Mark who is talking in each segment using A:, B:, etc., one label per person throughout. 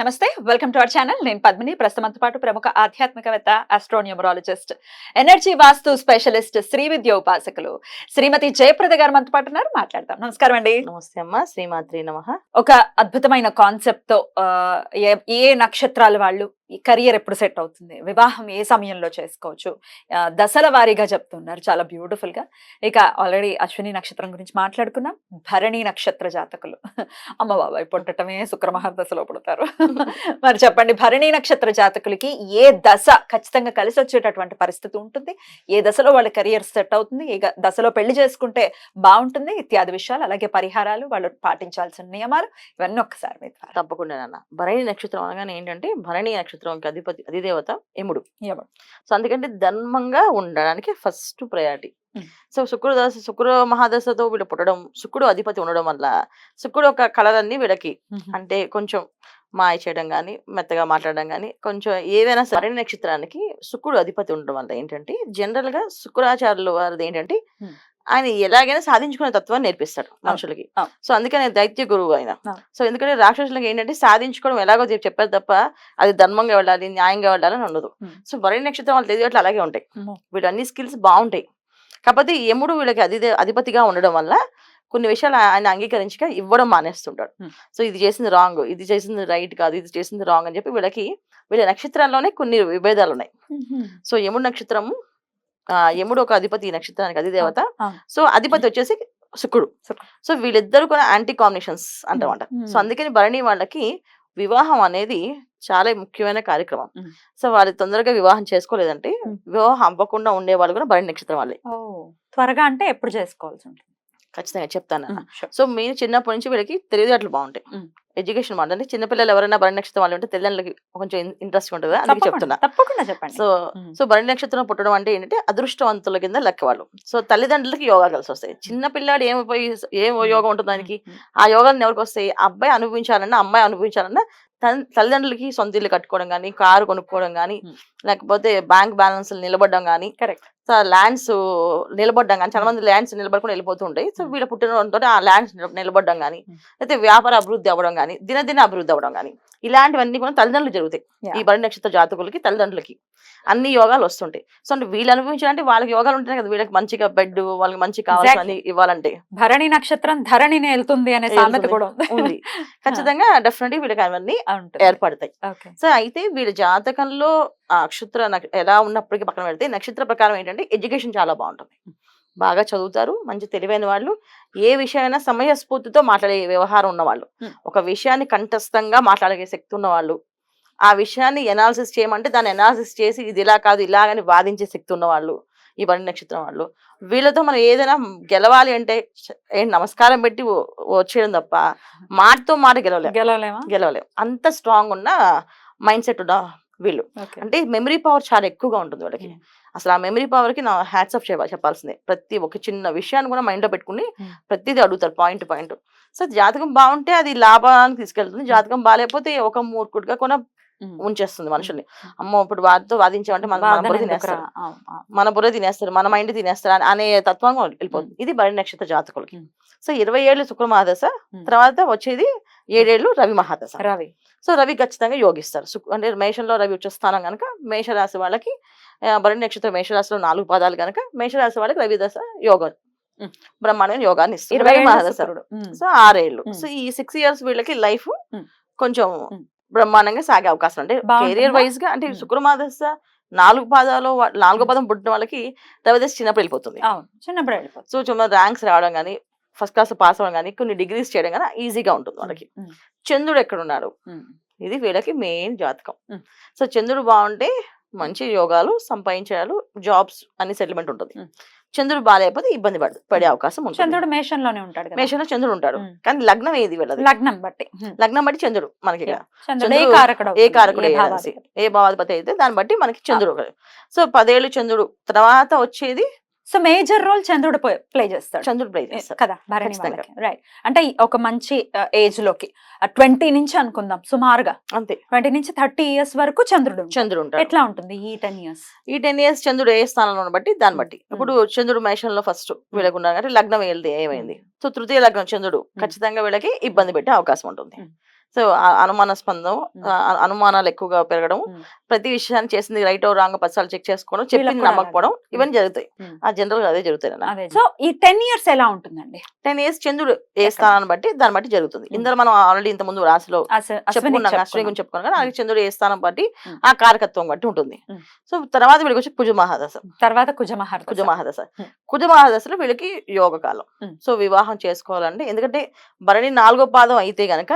A: నమస్తే welcome to our channel. నేను పద్మిని. ప్రస్తుతంతో పాటు ప్రముఖ ఆధ్యాత్మికవేత్త astronumerologist energy vastu specialist Shri Vidya ఉపాసకులు శ్రీమతి జయప్రద గారు మనతో పాటు ఉన్నారు. మాట్లాడదాం. నమస్కారం అండి.
B: నమస్తే అమ్మ. శ్రీమాత్రి నమ.
A: ఒక అద్భుతమైన కాన్సెప్ట్తో ఏ నక్షత్రాల వాళ్ళు ఈ కెరియర్ ఎప్పుడు సెట్ అవుతుంది? వివాహం ఏ సమయంలో చేసుకోవచ్చు? దశల వారీగా చెప్తున్నారు చాలా బ్యూటిఫుల్గా. ఇక ఆల్రెడీ అశ్విని నక్షత్రం గురించి మాట్లాడుకున్నాం. భరణి నక్షత్ర జాతకులు. అమ్మ బాబాయ్ పుట్టటమే శుక్రమహాదశలో పుడతారు. మరి చెప్పండి భరణి నక్షత్ర జాతకులకి ఏ దశ ఖచ్చితంగా కలిసి వచ్చేటటువంటి పరిస్థితి ఉంటుంది? ఏ దశలో వాళ్ళ కెరియర్ సెట్ అవుతుంది? ఏ దశలో పెళ్ళి చేసుకుంటే బాగుంటుంది? ఇత్యాది విషయాలు అలాగే పరిహారాలు వాళ్ళు పాటించాల్సిన నియమాలు ఇవన్నీ ఒక్కసారి మీద
B: తప్పకుండా నాన్న. భరణి నక్షత్రం అనగానే ఏంటంటే భరణి నక్షత్రం నక్షత్రంకి అధిపతి అధిదేవత యముడు. సో అందుకంటే ధర్మంగా ఉండడానికి ఫస్ట్ ప్రయారిటీ. సో శుక్రుడు దశ శుక్ర మహాదశతో వీళ్ళు పుట్టడం శుక్రుడు అధిపతి ఉండడం వల్ల శుక్రుడు ఒక కళలన్నీ వీళ్ళకి అంటే కొంచెం మాయ చేయడం కానీ మెత్తగా మాట్లాడడం కానీ కొంచెం ఏవైనా సరే భరణి నక్షత్రానికి శుక్రుడు అధిపతి ఉండడం వల్ల ఏంటంటే జనరల్గా శుక్రాచార్యులు వారిది ఏంటంటే. ఆయన ఎలాగైనా సాధించుకునే తత్వాన్ని నేర్పిస్తాడు మనుషులకి. సో అందుకని దైత్య గురువు ఆయన. సో ఎందుకంటే రాక్షసులకి ఏంటంటే సాధించుకోవడం ఎలాగో చెప్పి చెప్పారు తప్ప అది ధర్మంగా వెళ్ళాలి న్యాయంగా వెళ్ళాలని ఉండదు
A: Hmm.
B: సో భరణి నక్షత్రం వాళ్ళు తెలియట్లు అలాగే ఉంటాయి. వీళ్ళు అన్ని స్కిల్స్ బాగుంటాయి కాకపోతే యముడు వీళ్ళకి అధి అధిపతిగా ఉండడం వల్ల కొన్ని విషయాలు ఆయన అంగీకరించక ఇవ్వడం మానేస్తుంటాడు. సో ఇది చేసింది రాంగ్ ఇది చేసింది రైట్ కాదు ఇది చేసింది రాంగ్ అని చెప్పి వీళ్ళకి వీళ్ళ నక్షత్రాల్లోనే కొన్ని విభేదాలు ఉన్నాయి సో యముడు నక్షత్రము యముడు ఒక అధిపతి ఈ నక్షత్రానికి అధిదేవత. సో అధిపతి వచ్చేసి శుక్రుడు. సో వీళ్ళిద్దరు కూడా యాంటీ కాంబినేషన్స్ అంటామంట. సో అందుకని భరణి వాళ్ళకి వివాహం అనేది చాలా ముఖ్యమైన కార్యక్రమం. సో వాళ్ళు తొందరగా వివాహం చేసుకోలేదంటే. వివాహం అవ్వకుండా ఉండే వాళ్ళు కూడా భరణి నక్షత్రం వాళ్ళే
A: త్వరగా అంటే ఎప్పుడు చేసుకోవాల్సి ఉంటుంది
B: ఖచ్చితంగా చెప్తాను. సో మీరు చిన్నప్పటి నుంచి వీళ్ళకి తెలివితేటలు బాగుంటాయి. ఎడ్యుకేషన్ బాగుంటుంది. అంటే చిన్నపిల్లలు ఎవరైనా భరణి నక్షత్రం వాళ్ళు ఉంటే తల్లిదండ్రులకి కొంచెం ఇంట్రెస్ట్ ఉంటుంది? అందుకే
A: తప్పకుండా
B: చెప్తున్నా.
A: తప్పకుండా చెప్పండి.
B: సో. సో భరణి నక్షత్రం పుట్టడం అంటే ఏంటంటే అదృష్టవంతుల కింద లెక్క వాళ్ళు సో తల్లిదండ్రులకి యోగా కలిసి వస్తాయి చిన్న పిల్లాడు ఏమైపోయి ఏం యోగం ఉంటుంది దానికి? ఆ యోగాన్ని ఎవరికి వస్తాయి? అబ్బాయి అనుభవించాలన్నా అమ్మాయి అనుభవించాలన్నా తన్- తల్లిదండ్రులకి సొంత ఇల్లు కట్టుకోవడం కానీ కారు కొనుక్కోవడం కానీ. లేకపోతే బ్యాంక్ బ్యాలెన్స్ నిలబడడం కానీ
A: Correct.
B: ల్యాండ్స్ నిలబడడం కానీ చాలా మంది ల్యాండ్స్ నిలబడుకుని వెళ్ళిపోతూ ఉంటాయి సో
A: Hmm.
B: వీళ్ళ పుట్టినతో ఆ ల్యాండ్స్ నిలబడడం కానీ
A: Hmm.
B: అయితే వ్యాపార అభివృద్ధి అవ్వడం కానీ దినదిన అభివృద్ధి అవ్వడం కానీ ఇలాంటివన్నీ కూడా తల్లిదండ్రులు జరుగుతాయి. ఈ బడి నక్షత్ర జాతకులకి తల్లిదండ్రులకి అన్ని యోగాలు వస్తుంటాయి సో అంటే వీళ్ళు అనుభవించాలంటే వాళ్ళకి యోగాలు ఉంటాయి కదా వీళ్ళకి మంచిగా బెడ్ వాళ్ళకి మంచి కావాల్సిన ఇవ్వాలంటే
A: భరణి నక్షత్రం ధరణిని వెళ్తుంది అనే సామెత. కూడా ఉంది
B: ఖచ్చితంగా డెఫినెట్లీ వీళ్ళకి అవన్నీ. ఏర్పడతాయి. సో అయితే వీళ్ళ జాతకంలో ఆ నక్షత్ర నక్ష- ఎలా ఉన్నప్పటికీ పక్కన పెడితే నక్షత్ర ప్రకారం ఏంటంటే ఎడ్యుకేషన్ చాలా బాగుంటుంది. బాగా చదువుతారు మంచి తెలివైన వాళ్ళు. ఏ విషయమైనా సమయస్ఫూర్తితో మాట్లాడే వ్యవహారం ఉన్నవాళ్ళు. ఒక విషయాన్ని కంఠస్థంగా మాట్లాడే శక్తి ఉన్నవాళ్ళు. ఆ విషయాన్ని ఎనాలిసిస్ చేయమంటే దాన్ని ఎనాలిసిస్ చేసి ఇది ఇలా కాదు ఇలాగని వాదించే శక్తి ఉన్నవాళ్ళు. ఈ బండి నక్షత్రం వాళ్ళు. వీళ్ళతో మనం ఏదైనా గెలవాలి అంటే నమస్కారం పెట్టి వచ్చేయడం తప్ప మాటతో మాట గెలవలేం.
A: గెలవలేమా?
B: గెలవలేం. అంత స్ట్రాంగ్ ఉన్న మైండ్ సెట్ ఉన్న వీళ్ళు. అంటే మెమరీ పవర్ చాలా ఎక్కువగా ఉంటుంది వాళ్ళకి. అసలు ఆ మెమరీ పవర్కి నా హ్యాట్స్ ఆఫ్ చెప్పాల్సిందే ప్రతి ఒక చిన్న విషయాన్ని కూడా మైండ్లో పెట్టుకుని. ప్రతిదీ అడుగుతారు పాయింట్ పాయింట్ సో జాతకం బాగుంటే అది లాభానికి తీసుకెళ్తుంది జాతకం బాగాలేకపోతే ఒక మూర్ఖుడిగా కూడా
A: ఉమ్.
B: ఉంచేస్తుంది మనుషుల్ని అమ్మో ఇప్పుడు వారితో వాదించామంటే మన బుర్ర? తినేస్తారు. మన బుర్ర తినేస్తారు మన మైండ్ తినేస్తారు అని- అనే తత్వం వెళ్ళిపోతుంది ఇది బరి నక్షత్ర జాతకులకి. సో ఇరవై ఏళ్ళు శుక్ర మహాదశ
A: Hmm.
B: తర్వాత వచ్చేది ఏడేళ్ళు రవి మహాదశ
A: రవి
B: సో రవి ఖచ్చితంగా యోగిస్తారు అంటే మేషంలో రవి వచ్చే స్థానం కనుక మేషరాశి వాళ్ళకి భరణి నక్షత్రం మేషరాశిలో నాలుగు పాదాలు కనుక మేషరాశి వాళ్ళకి రవి దశ యోగం. బ్రహ్మాండమైన యోగాన్ని ఇస్తుంది
A: ఇరవై
B: రవి
A: ఏళ్ళ
B: మహాదశ
A: శుక్రుడు. ఉమ్.
B: సో ఆరేళ్ళు. సో ఈ సిక్స్ ఇయర్స్ వీళ్ళకి లైఫ్. కొంచెం. బ్రహ్మాండంగా సాగే అవకాశం అంటే? కెరియర్ వైజ్గా అంటే. శుక్రమాదశ నాలుగు పాదాలు నాలుగో. పదం పుట్టిన వాళ్ళకి రవిదశ చిన్నప్పుడు వెళ్ళిపోతుంది
A: చిన్నప్పుడు వెళ్ళిపోతుంది
B: సో ర్యాంక్స్ రావడం కానీ ఫస్ట్ క్లాస్ పాస్ అవ్వడం కానీ కొన్ని డిగ్రీస్ చేయడం కానీ ఈజీగా ఉంటుంది వాళ్ళకి చంద్రుడు ఎక్కడ ఉన్నాడు
A: ఉమ్,
B: ఇది వీళ్ళకి మెయిన్ జాతకం. సో చంద్రుడు బాగుంటే మంచి యోగాలు సంపాదించాలు జాబ్స్ అన్ని సెటిల్మెంట్ ఉంటుంది. చంద్రుడు బాగాలేకపోతే ఇబ్బంది పడ పడే అవకాశం ఉంటుంది.
A: చంద్రుడు మేషంలోనే ఉంటాడు
B: మేషంలో చంద్రుడు ఉంటాడు. కానీ లగ్నం ఏది వీళ్ళది?
A: లగ్నం బట్టి.
B: లగ్నం బట్టి చంద్రుడు మనకి
A: ఏ కారకుడు
B: ఏ
A: భావాధిపతి?
B: అయితే దాన్ని బట్టి మనకి చంద్రుడు సో పదేళ్ళు చంద్రుడు తర్వాత వచ్చేది
A: సో మేజర్ రోల్ చంద్రుడు ప్లే చేస్తాడు.
B: చంద్రుడు ప్లే చేస్తాడు.
A: కదా భరణి. వాళ్ళకి. రైట్ అంటే ఒక మంచి ఏజ్లోకి. ట్వంటీ నుంచి అనుకుందాం సుమారుగా.
B: అంతే.
A: ట్వంటీ నుంచి థర్టీ ఇయర్స్ వరకు చంద్రుడు.
B: చంద్రుడు
A: ఎట్లా ఉంటుంది ఈ టెన్ ఇయర్స్
B: ఈ టెన్ ఇయర్స్ చంద్రుడు ఏ స్థానంలో బట్టి దాన్ని బట్టి.
A: మ్మ్.
B: ఇప్పుడు చంద్రుడు మేషంలో ఫస్ట్ వీళ్ళకి ఉన్నారు అంటే లగ్నం వెళ్తే ఏమైంది? సో తృతీయ లగ్నం చంద్రుడు ఖచ్చితంగా వీళ్ళకి ఇబ్బంది పెట్టే అవకాశం ఉంటుంది. సో ఆ- అనుమాన స్పందం
A: మ్మ్.
B: ఆ- అనుమానాలు ఎక్కువగా పెరగడం. ప్రతి విషయాన్ని చేసింది రైట్ రాంగ్ పచ్చాలు చెక్ చేసుకోవడం చెప్పింది నమ్మకపోవడం. ఇవన్నీ జరుగుతాయి. ఆ జనరల్గా అదే జరుగుతాయి
A: సో ఈ టెన్ ఇయర్స్ ఎలా ఉంటుందండి
B: టెన్ ఇయర్స్ చంద్రుడు ఏ స్థానాన్ని బట్టి దాన్ని బట్టి జరుగుతుంది. ఇందులో మనం ఆల్రెడీ ఇంత ముందు రాశిలో చెప్పుకున్నాం అశ్విని. గురించి చెప్పుకున్నాం కానీ చంద్రుడు ఏ స్థానం బట్టి. ఆ కారకత్వం బట్టి ఉంటుంది. సో తర్వాత వీళ్ళకి వచ్చి కుజ మహాదశ
A: తర్వాత కుజమహర్
B: కుజ మహాదశ. కుజ మహాదశలో వీళ్ళకి యోగ కాలం
A: మ్మ్.
B: సో వివాహం చేసుకోవాలంటే ఎందుకంటే భరణి నాలుగో పాదం అయితే గనక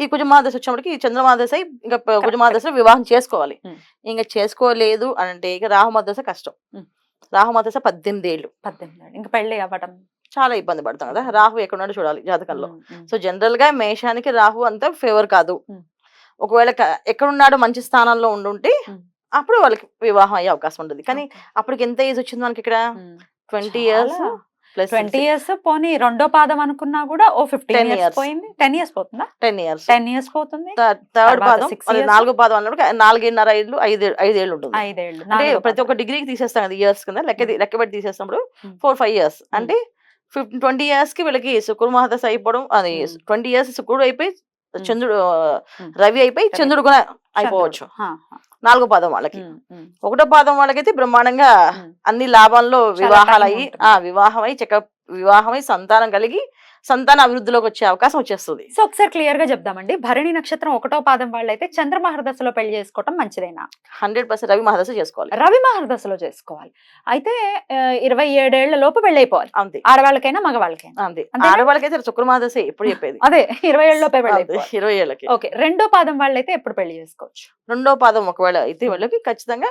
B: ఈ కుజ మహాదశ వచ్చినప్పటికి ఈ చంద్ర మహాదశ ఇంకా ప- కుజ
A: Correct.
B: మహాదశలో వివాహం చేసుకోవాలి
A: మ్మ్.
B: ఇంకా చేసుకోలేదు అంటే ఇక రాహు మహాదశ కష్టం
A: మ్మ్.
B: రాహు మహాదశ పద్దెనిమిది ఏళ్ళు
A: పద్దెనిమిది. ఇంకా పెళ్ళి అవ్వడం
B: చాలా ఇబ్బంది పడతాం కదా రాహు ఎక్కడున్నాడో చూడాలి జాతకంలో
A: ఉమ్.
B: సో జనరల్గా మేషానికి రాహు అంత ఫేవర్ కాదు. ఒకవేళ ఎక్కడున్నాడో మంచి స్థానంలో ఉండుంటే. అప్పుడు వాళ్ళకి వివాహం అయ్యే అవకాశం ఉంటుంది కానీ. అప్పటికి ఎంత ఏజ్ వచ్చింది మనకి ఇక్కడ. ట్వంటీ ఇయర్స్
A: ట్వంటీ ఇయర్స్ పోనీ రెండో పాదం అనుకున్నా కూడా ఓ ఫిఫ్టీన్
B: 10
A: ఇయర్స్. పోయింది టెన్ ఇయర్స్ పోతుందా
B: టెన్ ఇయర్స్
A: టెన్ ఇయర్స్ పోతుంది
B: థర్డ్ పాదం. నాలుగో పాదం అన్నప్పుడు నాలుగున్నర ఐదు ఐదు ఐదేళ్ళు ఉంటుంది
A: ఐదేళ్ళు
B: అంటే ప్రతి. ఒక్క డిగ్రీకి తీసేస్తాం కదా ఇయర్స్ కింద లెక్క తీ- లెక్క పెట్టి తీసేసినప్పుడు. Four five years. అంటే ఫిఫ్టీన్ ట్వంటీ ఇయర్స్కి వీళ్ళకి శుక్రుడు మహాదశ అయిపోవడం అది. ట్వంటీ ఇయర్స్ శుక్రుడు అయిపోయి
A: మ్మ్.
B: చంద్రుడు. రవి అయిపోయి. చంద్రుడు కూడా. అయిపోవచ్చు. నాలుగో పాదం వాళ్ళకి ఒకటో పాదం వాళ్ళకైతే బ్రహ్మాండంగా. అన్ని లాభాల్లో
A: చాలా
B: వివాహాలు
A: time
B: అయ్యి
A: ఉంటుంది.
B: ఆ వివాహమై చక్క వివాహమై సంతానం కలిగి సంతాన అభివృద్ధిలోకి వచ్చే అవకాశం వచ్చేస్తుంది.
A: సో ఒకసారి క్లియర్గా చెప్దామండి. భరణి నక్షత్రం ఒకటో పాదం వాళ్ళైతే చంద్ర మహర్దశలో పెళ్ళి చేసుకోవటం మంచిదేనా?
B: హండ్రెడ్ పర్సెంట్ రవి మహాదశ చేసుకోవాలి.
A: రవి మహర్దశలో చేసుకోవాలి. అయితే ఇరవై ఏడేళ్ళ లోపు పెళ్ళైపోవాలి.
B: అంతే.
A: ఆడవాళ్ళకైనా మగవాళ్ళకైనా.
B: అంతే.
A: అంతేనా?
B: ఆడవాళ్ళకైతే శుక్ర మహాదశ ఎప్పుడు చెప్పేది.
A: అదే ఇరవై ఏళ్ళ లోపే పెళ్ళైపోవాలి.
B: ఇరవై ఏళ్ళకి.
A: ఓకే రెండో పాదం వాళ్ళైతే ఎప్పుడు పెళ్ళి చేసుకోవచ్చు?
B: రెండో పాదం ఒకవేళ అయితే వీళ్ళకి ఖచ్చితంగా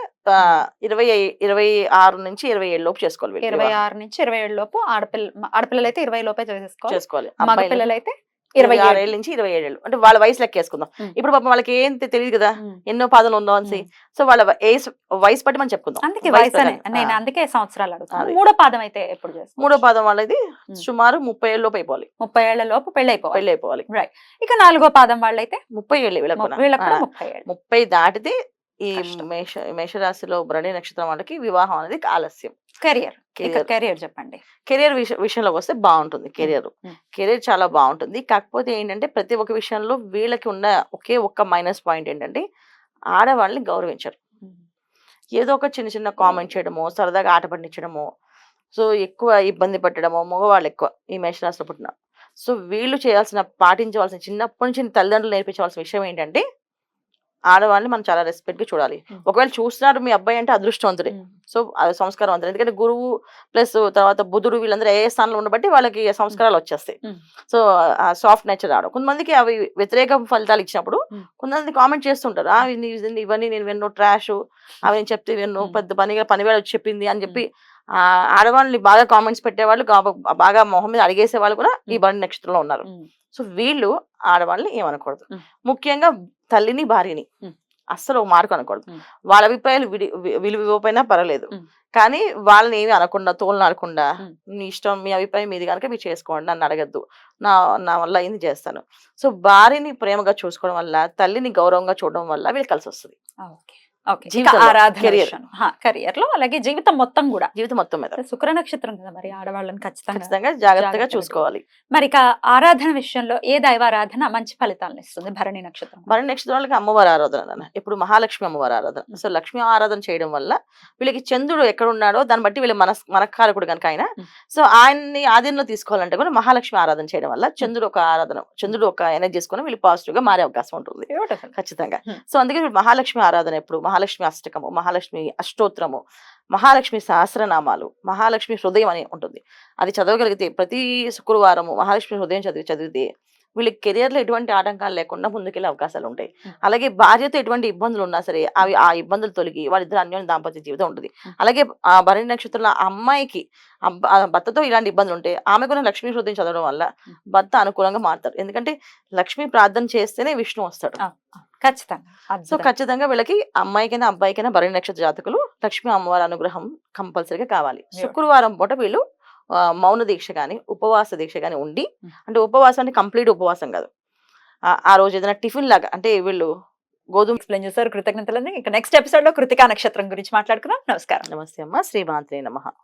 B: ఇరవై ఇరవై ఆరు నుంచి ఇరవై ఏడు లోపు చేసుకోవాలి
A: ఇరవై. ఆరు నుంచి ఇరవై ఏడు లోపు ఆడపిల్ల ఆడపిల్లలు అయితే ఇరవై లోపే చేసుకోవాలి
B: చేసుకోవాలి.
A: పిల్లలు అయితే
B: ఇరవై
A: ఇరవై
B: ఆరు ఏళ్ళ నుంచి ఇరవై ఏళ్ళు అంటే వాళ్ళ వయసు లెక్కేసుకుందాం. ఇప్పుడు పాపం వాళ్ళకి ఏం తెలియదు కదా. ఎన్నో పాదలు ఉందో అని సో వాళ్ళ వయసు బట్టి మనం చెప్పుకుందాం.
A: అందుకే
B: వయసు.
A: నేను. అందుకే సంవత్సరాలు. మూడో పాదం అయితే ఎప్పుడు
B: మూడో పాదం వాళ్ళది. సుమారు ముప్పై ఏళ్ళ లోపు అయిపోవాలి.
A: ముప్పై ఏళ్ళ లోపు పెళ్ళి అయిపోవాలి
B: పెళ్ళి అయిపోవాలి
A: ఇక నాలుగో పాదం వాళ్ళైతే
B: ముప్పై ఏళ్ళు వీళ్ళకు
A: ముప్పై
B: దాటితే ఈ. మేష మేషరాశిలో భరణి నక్షత్రం వాళ్ళకి వివాహం అనేది ఆలస్యం.
A: కెరియర్. కెరియర్. చెప్పండి.
B: కెరియర్ విషయంలోకి వస్తే బాగుంటుంది కెరియర్. కెరియర్ చాలా బాగుంటుంది. కాకపోతే ఏంటంటే ప్రతి ఒక్క విషయంలో వీళ్ళకి ఉన్న ఒకే ఒక్క మైనస్ పాయింట్ ఏంటంటే ఆడవాళ్ళని గౌరవించరు. ఏదో ఒక చిన్న చిన్న కామెంట్ చేయడమో సరదాగా ఆట పట్టించడమో సో ఎక్కువ ఇబ్బంది పెట్టడమో మగవాళ్ళు ఎక్కువ ఈ మేషరాశిలో పుట్టిన. సో వీళ్ళు చేయాల్సిన పాటించవలసిన చిన్నప్పటి నుంచి తల్లిదండ్రులు నేర్పించవలసిన విషయం ఏంటంటే ఆడవాళ్ళని మనం చాలా రెస్పెక్ట్గా చూడాలి. ఒకవేళ చూస్తున్నారు మీ అబ్బాయి అంటే అదృష్టవంతుడే. సో అది సంస్కారవంతుడు ఎందుకంటే గురువు ప్లస్ తర్వాత బుధుడు వీళ్ళందరూ ఏ స్థానంలో ఉండబట్టి వాళ్ళకి సంస్కారాలు వచ్చేస్తాయి. సో ఆ సాఫ్ట్ నేచర్ రావడం కొంతమందికి అవి వ్యతిరేక ఫలితాలు ఇచ్చినప్పుడు. కొంతమంది కామెంట్ చేస్తుంటారు. ఇవన్నీ నేను విన్ను ట్రాష్. అవి నేను చెప్తే విన్ను. పెద్ద పనిగా పనివేళ చెప్పింది అని చెప్పి ఆ ఆడవాళ్ళని బాగా కామెంట్స్ పెట్టేవాళ్ళు బాగా మొహం మీద అడిగేసే వాళ్ళు కూడా ఈ. బండి నక్షత్రంలో ఉన్నారు. సో వీళ్ళు ఆడవాళ్ళని ఏమనకూడదు. ముఖ్యంగా తల్లిని భార్యని. అస్సలు మార్కు అనకూడదు. వాళ్ళ అభిప్రాయాలు విడి- విలువ ఇవ్వకపోయినా పర్వాలేదు. కానీ వాళ్ళని ఏమి అనకుండా తోలను అనకుండా
A: Hmm.
B: మీ ఇష్టం మీ అభిప్రాయం మీది కనుక మీరు చేసుకోండి నన్ను అడగద్దు నా నా వల్ల అయింది చేస్తాను సో భార్యని ప్రేమగా చూసుకోవడం వల్ల తల్లిని గౌరవంగా చూడడం వల్ల వీళ్ళు కలిసి వస్తుంది
A: ఆరాధన. కెరియర్లో అలాగే జీవితం మొత్తం కూడా.
B: జీవితం మొత్తం మీద.
A: శుక్ర నక్షత్రం కదా మరి ఆడవాళ్ళని ఖచ్చితంగా
B: జాగ్రత్తగా చూసుకోవాలి.
A: మరి ఇక ఆరాధన విషయంలో ఏ దైవారాధన మంచి ఫలితాలను ఇస్తుంది భరణి నక్షత్రం?
B: మరి నెక్స్ట్ వాళ్ళకి అమ్మవారి ఆరాధన. ఇప్పుడు మహాలక్ష్మి అమ్మవారి ఆరాధన. సో లక్ష్మి ఆరాధన చేయడం వల్ల వీళ్ళకి చంద్రుడు ఎక్కడ ఉన్నాడో దాన్ని బట్టి వీళ్ళ మనస్ మనకారకుడు కనుక ఆయన. సో ఆయన్ని ఆధీనంలో తీసుకోవాలంటే కూడా మహాలక్ష్మి ఆరాధన చేయడం వల్ల చంద్రుడు ఒక ఆరాధన చంద్రుడు ఒక ఎనర్జీ చేసుకుని వీళ్ళు పాజిటివ్గా మారే అవకాశం ఉంటుంది. ఖచ్చితంగా. సో అందుకే మహాలక్ష్మి ఆరాధన ఎప్పుడు మహాలక్ష్మి అష్టకము మహాలక్ష్మి అష్టోత్తరము మహాలక్ష్మి సహస్రనామాలు మహాలక్ష్మి హృదయం అని ఉంటుంది. అది చదవగలిగితే ప్రతి శుక్రవారము మహాలక్ష్మి హృదయం చదివి చదివితే వీళ్ళకి కెరియర్లో ఎటువంటి ఆటంకాలు లేకుండా ముందుకెళ్ళే అవకాశాలు ఉంటాయి. అలాగే భార్యతో ఎటువంటి ఇబ్బందులు ఉన్నా సరే అవి ఆ ఇబ్బందులు తొలగి వాళ్ళిద్దరు అన్యోన్య దాంపత్య జీవితం ఉంటుంది. అలాగే ఆ భరణి నక్షత్రంలో ఆ అమ్మాయికి భర్తతో ఇలాంటి ఇబ్బందులు ఉంటాయి ఆమె కూడా లక్ష్మీ హృదయం చదవడం వల్ల. భర్త అనుకూలంగా మారుతారు ఎందుకంటే లక్ష్మీ ప్రార్థన చేస్తేనే విష్ణు వస్తాడు
A: ఖచ్చితంగా
B: సో. ఖచ్చితంగా వీళ్ళకి అమ్మాయికైనా అబ్బాయికైనా భరణి నక్షత్ర జాతకులు లక్ష్మీ అమ్మవారి అనుగ్రహం కంపల్సరీగా కావాలి. శుక్రవారం పూట వీళ్ళు మౌన దీక్ష కానీ ఉపవాస దీక్ష కానీ ఉండి. అంటే ఉపవాసం అంటే కంప్లీట్ ఉపవాసం కాదు. ఆ- రోజు ఏదైనా టిఫిన్ లాగా అంటే వీళ్ళు గోధుమ
A: ఎక్స్ప్లెయిన్ చేశారు కృతజ్ఞతలని ఇక నెక్స్ట్ ఎపిసోడ్లో కృతికా నక్షత్రం గురించి మాట్లాడుకుందాం. నమస్కారం.
B: నమస్తే అమ్మ. శ్రీమాంత్రే నమ.